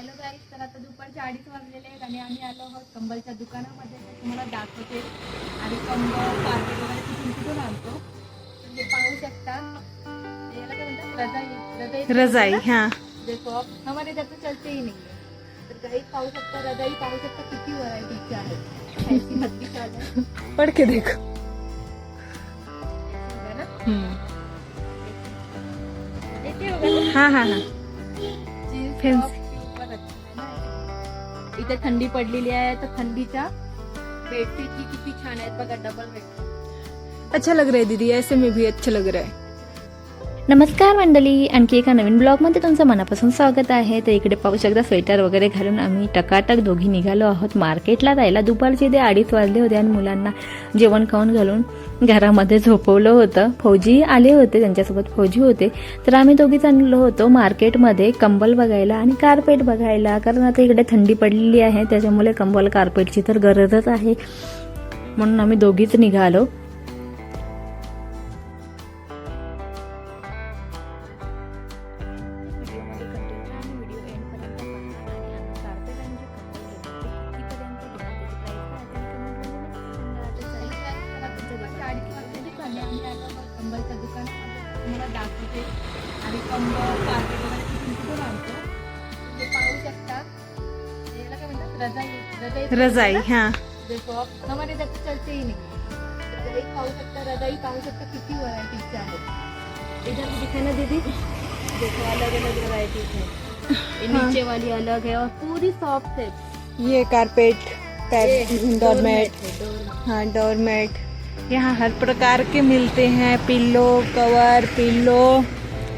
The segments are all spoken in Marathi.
हॅलो गाईज तर आता दुपारचे अडीच वाजलेले आहेत आणि आम्ही आलो आहोत कंबलच्या दुकानामध्ये तर तुम्हाला दाखवते. आणि कंबल कार्पेट वगैरे कुठून कुठून आणतो. म्हणजे पाहू शकता याला काय म्हणतात? रजाई रजाई रजाई हाँ. देखो अब हमारे घर तो चलते ही नहीं है तर गाईज पाहू शकता रजाई पाहू शकता किती व्हरायटीच्या आहेत ऐंशी बत्तीस आल्या पढ़ के देखो. हाँ हाँ हाँ. इथे थंडी पडलेली आहे तर थंडीच्या बेडशीट किती छान आहेत बघा डबल बेड अच्छा लग रहा है दीदी ऐसे में भी अच्छा लग रहा है. नमस्कार मंडळी. आणखी एका नवीन ब्लॉगमध्ये तुमचं मनापासून स्वागत आहे. तर इकडे पाहू शकता स्वेटर वगैरे घालून आम्ही टकाटक दोघी निघालो आहोत मार्केटला जायला. दुपारचे ते अडीच वाजले होते आणि मुलांना जेवण खाऊन घालून घरामध्ये झोपवलं होतं. फौजी आले होते त्यांच्यासोबत फौजी होते. तर आम्ही दोघी चाललो होतो मार्केटमध्ये कंबल बघायला आणि कार्पेट बघायला. कारण आता इकडे थंडी पडलेली आहे त्याच्यामुळे कंबल कार्पेटची तर गरजच आहे. म्हणून आम्ही दोघीच निघालो. आणि कंबल वगैरे कुठून कुठून आणतो ते पाहू शकता याला काय म्हणतात रजाई रजाई रजाई हाँ तो चलते नहीं रजाई पाहू शकता रजाई पाहू शकता किती व्हरायटीचे आहेत इधर भी दीदी? देखो अलग अलग वैरायटीज है। नीचे वाली अलग है और पूरी सॉफ्ट है। ये कारपेट डोरमेट हाँ डोरमेट यहाँ हर प्रकार के मिलते हैं पिल्लो कवर पिल्लो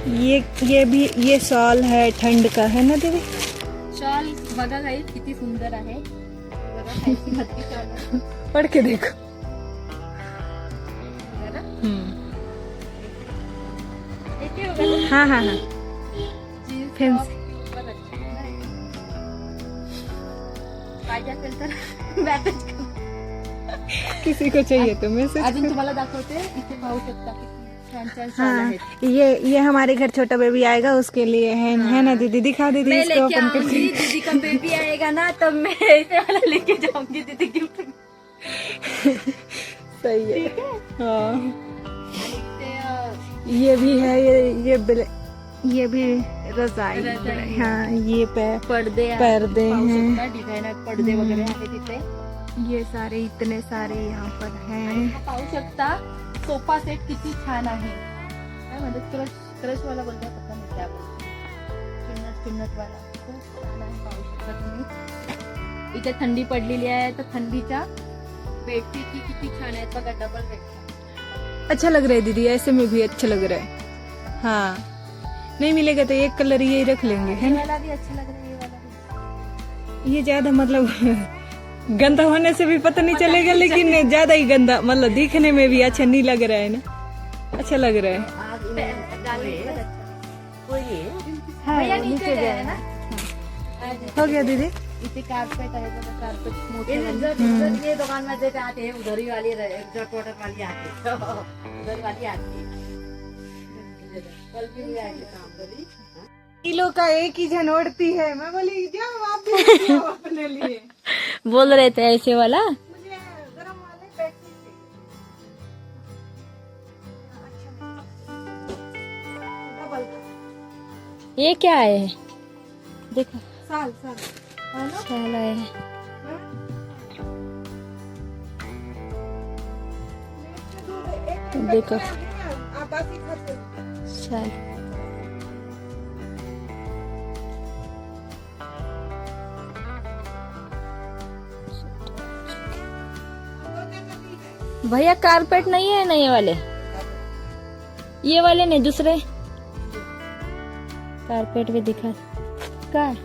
ये ये भी ये शॉल है ठंड का है ना दीदी शॉल बघा काही किती सुंदर आहे बघा खायची भरती शॉल आहे. पढ़ के देखो बघा ना? येते बघा ना? हाँ हाँ हाँ जीन्स Fancy. टॉप खूपच पाहिजे असेल तर मॅसेज करा. किसी को चाहिए तो मैसेज अजून तुम्हाला दाखवते इथे पाहू शकता किती हाँ ये ये हमारे घर छोटा बेबी आएगा उसके लिए है हाँ। है ना दीदी? दिखा दीदी मैं इसको लेके आऊँगी दीदी का बेबी आएगा ना तब मैं ऐसे वाला लेके जाऊँगी दीदी गिफ्ट सही है। हाँ? ये भी है ये ये ये भी रजाई। हाँ। ये पर्दे पाहू हैं। शकता डिझायनर पडदे वगैरे आहे तिथे ये सारे इतने सारे यहाँ पर हैं। हा पाहू शकता सोफा सेट किती छान आहे. काय म्हणतात क्रश क्रश वाला बोलतात पता नाही त्या चिन्नट चिन्नट वाला खूप छान आहे पाहू शकता तुम्ही. इथे थंडी पडलेली आहे तर थंडीच्या बेडशीट किती छान आहेत बघा डबल बेड अच्छा लग रहा है दीदी ऐसे में भी अच्छा लग रहा है। हाँ। नहीं मिलेगा तो एक कलर यही रख लेंगे है ये ना वाला भी अच्छा लग रहा है ये वाला भी। ये ज्यादा मतलब गंदा होने से भी पता नहीं चलेगा लेकिन ज़्यादा ही गंदा। मतलब दिखने में भी अच्छा नहीं लग रहा है ना? अच्छा लग रहा है। अच्छा हाँ, नीचे गया। है ना। हो। गया दीदी। इथे कार्पेट आहे बघा कार्पेट वाले. उधर ये दुकान में देते आते हैं उधर ही वाली रहे- जो टोटल वाली आती है। उधर वाली आती है। कल भी आएगी काम करी। किलो का एक ही जन ओढ़ती है। मैं बोली जाओ आप भी अपने लिए। बोल रहे थे ऐसे वाला? ये क्या है? देखो। साल साल। है ना? है। देखो। साल। भैया कारपेट नहीं है ना ये वाले? ये वाले नहीं, दूसरे? कारपेट भी दिखा। कार।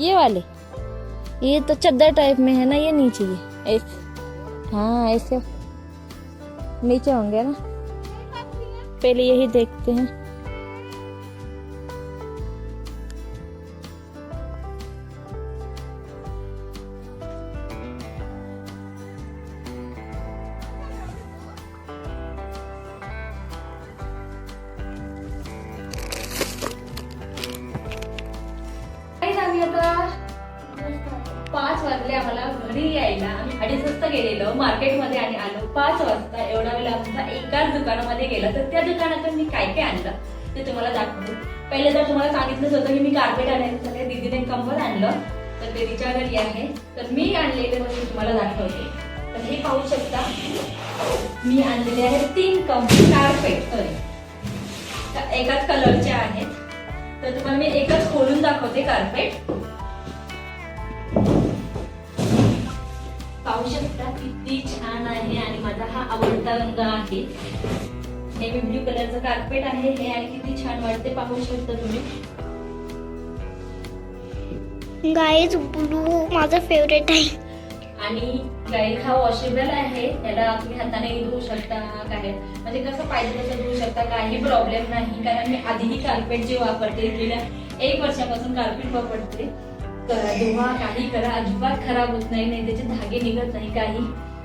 ये वाले? ये तो चद्दर टाइप में है ना, ये नीचे ये ऐसे हाँ ऐसे। नीचे होंगे ना। पहले यही देखते हैं। यायला आम्ही अडीच वाजता गेलेलो मार्केटमध्ये आणि आलो पाच वाजता एवढा वेळ आमचा एकाच दुकानामध्ये गेला. तर त्या दुकानातून मी काय काय आणलं ते तुम्हाला दाखवते. पहिले तर तुम्हाला सांगितलंच होतं की मी कार्पेट आणायचं सगळे दीदीने कंबर आणलं तर ते तिच्या घरी आहे. तर मी आणलेले वस्तू तुम्हाला दाखवते. तर हे पाहू शकता मी आणलेले आहे तीन कंपनी कार्पेट सॉरी एकाच कलरचे आहेत. तर तुम्हाला मी एकच खोलून दाखवते कार्पेट पाहू शकता किती छान आहे आणि माझा हा आवडता रंग आहे. नेव्ही ब्ल्यू कलरचं कार्पेट आहे. हे आणि किती छान वाटते पाहू शकता तुम्ही. गाईज ब्लू माझं फेवरेट आहे. आणि गाईड हा वॉशेबल आहे. याला तुम्ही हाताने धुवू शकता काय म्हणजे कसं पाहिजे तसं धुवू शकता काही प्रॉब्लेम नाही. कारण मी आधीही कार्पेट जे वापरते गेल्या एक वर्षापासून कार्पेट वापरते. करा धुवा काही करा. अजिबात खराब होत नाही नाही त्याचे धागे निघत नाही काही.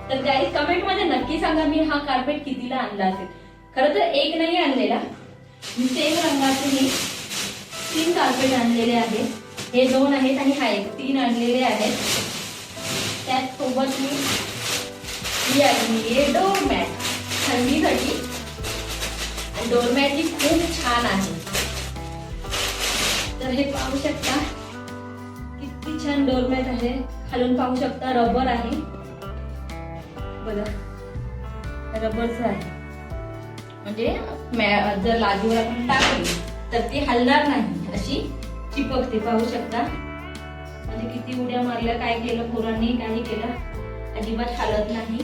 तर काही कमेंटमध्ये नक्की सांगा मी हा कार्पेट कितीला आणला असेल. खरं तर एक नाही आणलेला. मी सेम रंगाचे मी तीन कार्पेट आणलेले आहेत. हे दोन आहेत आणि हा एक. तीन आणलेले आहेत. त्याचसोबत मी ही आणली आहे डोरमॅट थंडीसाठी. डोरमॅट ही खूप छान आहे. तर हे पाहू शकता. किती छान डोरमॅट आहे. खालून पाहू शकता रबर आहे. बघा रबरचं आहे. म्हणजे जर लादीवर आपण टाकली तर ती हलणार नाही. अशी चिपकते पाहू शकता. म्हणजे किती उड्या मारल्या काय केलं पोरांनी काही केलं. अजिबात हालत नाही.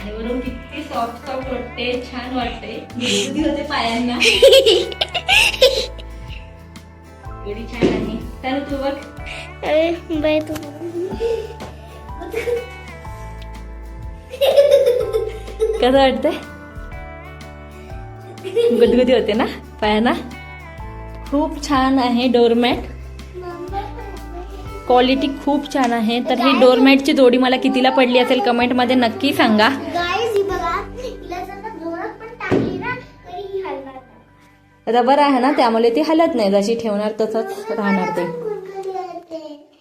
आणि वरून किती सॉफ्ट सॉफ्ट वाटते छान वाटते. होते पायांना. एवढी छान आहे. तर तू बघ कसं वाटतंय? गुदगुदी होते ना पायांना? खूप छान आहे डोरमॅट. क्वालिटी खूप छान आहे. तर ही डोरमॅटची जोडी मला कितीला पडली असेल कमेंटमध्ये नक्की सांगा. रबर आहे ना त्यामुळे ती हलत नाही. जशी ठेवणार तसंच राहणार ते.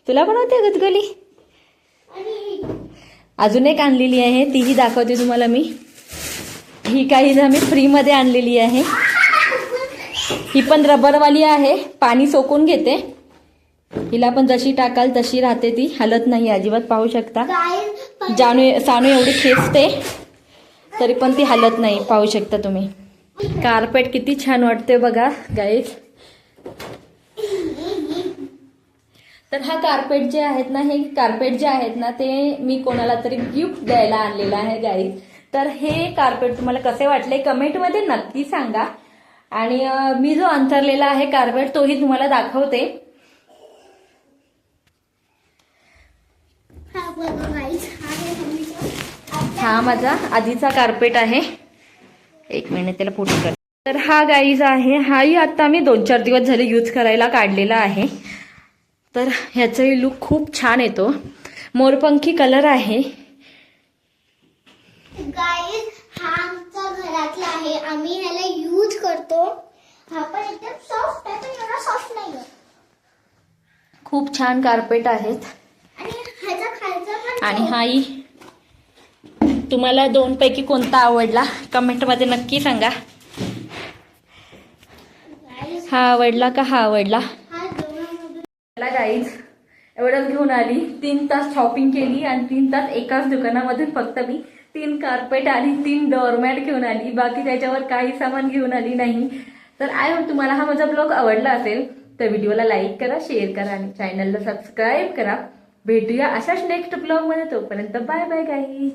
तुला पण होते गदगली अजून एक आणलेली आहे तीही दाखवते तुम्हाला मी. ही काही आम्ही फ्रीमध्ये आणलेली आहे. ही पण रबरवाली आहे पाणी सोकून घेते. हिला पण जशी टाकाल तशी राहते ती हलत नाही अजिबात पाहू शकता. गाईज जानू सानू एवढी खेचते तरी पण ती हलत नाही पाहू शकता तुम्ही. कार्पेट किती छान वाटते बघा गाईज तर हा कार्पेट जे आहेत ना हे कार्पेट जे आहेत ना ते मी कोणाला तरी गिफ्ट द्यायला आणलेलं आहे गाईज तर हे कार्पेट तुम्हाला कसे वाटले कमेंटमध्ये नक्की सांगा. आणि मी जो अंतरलेला आहे कार्पेट तोही तुम्हाला दाखवते. हा हा. हा माझा आधीचा कार्पेट आहे. एक मिनिट त्याला फोटो कर. तर हा गाईज आहे हाही आता मी दोन चार दिवस झाले यूज करायला काढलेला आहे. तर ह्याचाही लुक खूप छान येतो. मोरपंखी कलर आहे. गाईज हा आमचा घरातला आहे. आम्ही ह्याला यूज करतो. हा पण एकदम सॉफ्ट आहे पण एवढा सॉफ्ट नाही. खूप छान कार्पेट आहेत. आणि हाही. तुम्हाला दोन पैकी कोणता आवडला? कमेंटमध्ये नक्की सांगा. हा आवडला का? हा आवडला. मला गाईज एवढंच घेऊन आली. तीन तास शॉपिंग केली आणि तीन तास एकाच दुकानामधून फक्त मी तीन कार्पेट आणि तीन डोरमॅट घेऊन आली. बाकी त्याच्यावर काही सामान घेऊन आली नाही. तर आय होप तुम्हाला हा माझा ब्लॉग आवडला असेल तर व्हिडिओला लाईक करा शेअर करा आणि चॅनलला सबस्क्राईब करा. भेटूया अशाच नेक्स्ट ब्लॉगमध्ये तोपर्यंत बाय बाय गाईज